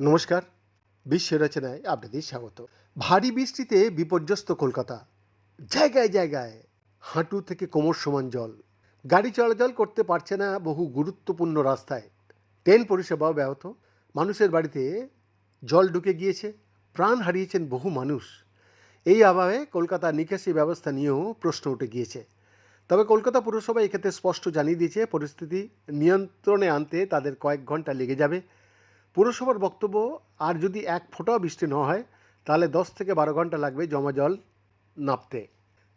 নমস্কার বিশ্ব রচনায় আপনাদের স্বাগত। ভারী বৃষ্টিতে বিপর্যস্ত কলকাতা। জায়গায় জায়গায় হাঁটু থেকে কোমর সমান জল। গাড়ি চলাচল করতে পারছে না বহু গুরুত্বপূর্ণ রাস্তায়। ট্রেন পরিষেবাও ব্যাহত। মানুষের বাড়িতে জল ঢুকে গিয়েছে, প্রাণ হারিয়েছেন বহু মানুষ। এই অভাবে কলকাতা নিকাশি ব্যবস্থা নিয়েও প্রশ্ন উঠে গিয়েছে। তবে কলকাতা পুরসভা এক্ষেত্রে স্পষ্ট জানিয়ে দিয়েছে, পরিস্থিতি নিয়ন্ত্রণে আনতে তাদের কয়েক ঘণ্টা লেগে যাবে। পুরসভার বক্তব্য, আর যদি এক ফোঁটাও বৃষ্টি না হয়, তাহলে দশ থেকে বারো ঘণ্টা লাগবে জমা জল নাপতে।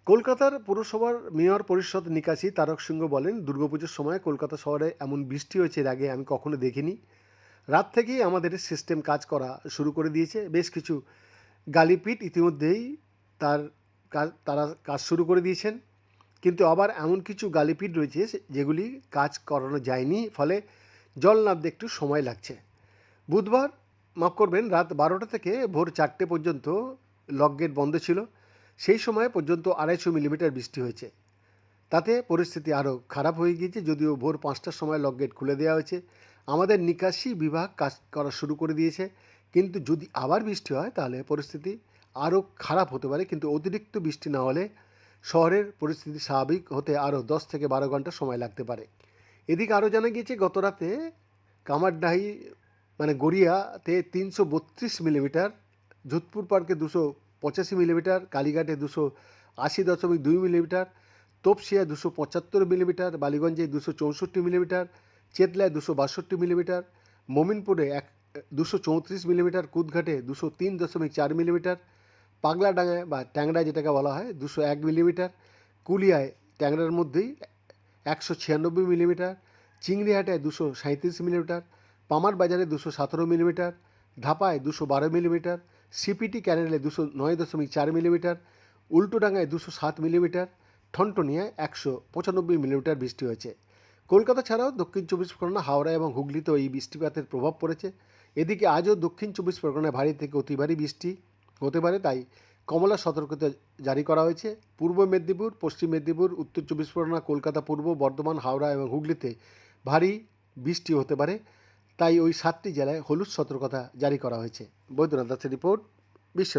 কলকাতার পুরসভার মেয়র পরিষদ নিকাশি তারক সিংহ বলেন দুর্গাপুজোর সময় কলকাতা শহরে এমন বৃষ্টি হয়েছে এর আগে আমি কখনো দেখিনি। রাত থেকেই আমাদের সিস্টেম কাজ করা শুরু করে দিয়েছে। বেশ কিছু গালিপিট ইতিমধ্যেই তার কাজ তারা কাজ শুরু করে দিয়েছেন। কিন্তু আবার এমন কিছু গালিপিট রয়েছে যেগুলি কাজ করানো যায়নি, ফলে জল নামতে একটু সময় লাগছে। বুধবার মাফ করবেন, রাত বারোটা থেকে ভোর চারটে পর্যন্ত লক গেট বন্ধ ছিল। সেই সময় পর্যন্ত আড়াইশো মিলিমিটার বৃষ্টি হয়েছে। তাতে পরিস্থিতি আরও খারাপ হয়ে গিয়েছে, যদিও ভোর পাঁচটার সময় লক গেট খুলে দেওয়া হয়েছে। আমাদের নিকাশি বিভাগ কাজ করা শুরু করে দিয়েছে, কিন্তু যদি আবার বৃষ্টি হয়, তাহলে পরিস্থিতি আরও খারাপ হতে পারে। কিন্তু অতিরিক্ত বৃষ্টি না হলে শহরের পরিস্থিতি স্বাভাবিক হতে আরও দশ থেকে বারো ঘণ্টা সময় লাগতে পারে। এদিকে আরও জানা গিয়েছে গত রাতে কামারডাহি মানে গড়িয়াতে তিনশো বত্রিশ মিলিমিটার, যোধপুর পার্কে দুশো পঁচাশি মিলিমিটার, কালীঘাটে দুশো আশি দশমিক দুই মিলিমিটার তোপসিয়া দুশো পঁচাত্তর মিলিমিটার, বালিগঞ্জে দুশো চৌষট্টি মিলিমিটার, চেতলায় দুশো বাষট্টি মিলিমিটার, মোমিনপুরে এক, দুশো চৌত্রিশ মিলিমিটার, কুদঘাটে দুশো তিন দশমিক চার মিলিমিটার পাগলাডাঙ্গায় বা ট্যাংরায় যেটাকে বলা হয়, দুশো এক মিলিমিটার, কুলিয়ায় ট্যাংরার মধ্যেই একশো ছিয়ানব্বই মিলিমিটার চিংড়িহাটায় দুশো সাঁত্রিশ মিলিমিটার পামার বাজারে দুশো সতেরো মিলিমিটার ধাপায় দুশো বারো মিলিমিটার, সিপিটি ক্যানেলে দুশো নয় দশমিক চার মিলিমিটার, উল্টোডাঙ্গায় দুশো সাত মিলিমিটার, ঠনটনিয়ায় একশো পঁচানব্বই মিলিমিটার বৃষ্টি হয়েছে। কলকাতা ছাড়াও দক্ষিণ চব্বিশ পরগনা, হাওড়া এবং হুগলিতেও এই বৃষ্টিপাতের প্রভাব পড়েছে। এদিকে আজও দক্ষিণ চব্বিশ পরগনায় ভারী থেকে অতি ভারী বৃষ্টি। হতে পারে, তাই কমলা সতর্কতা জারি করা হয়েছে। পূর্ব মেদিনীপুর, পশ্চিম মেদিনীপুর, উত্তর চব্বিশ পরগনা, কলকাতা পূর্ব, বর্ধমান, হাওড়া এবং হুগলিতে ভারী বৃষ্টি হতে পারে, তাই ওই সাতটি জেলায় হলুদ সতর্কতা জারি করা হয়েছে। বৈদ্যনাথ দাসের রিপোর্ট বিশ্ব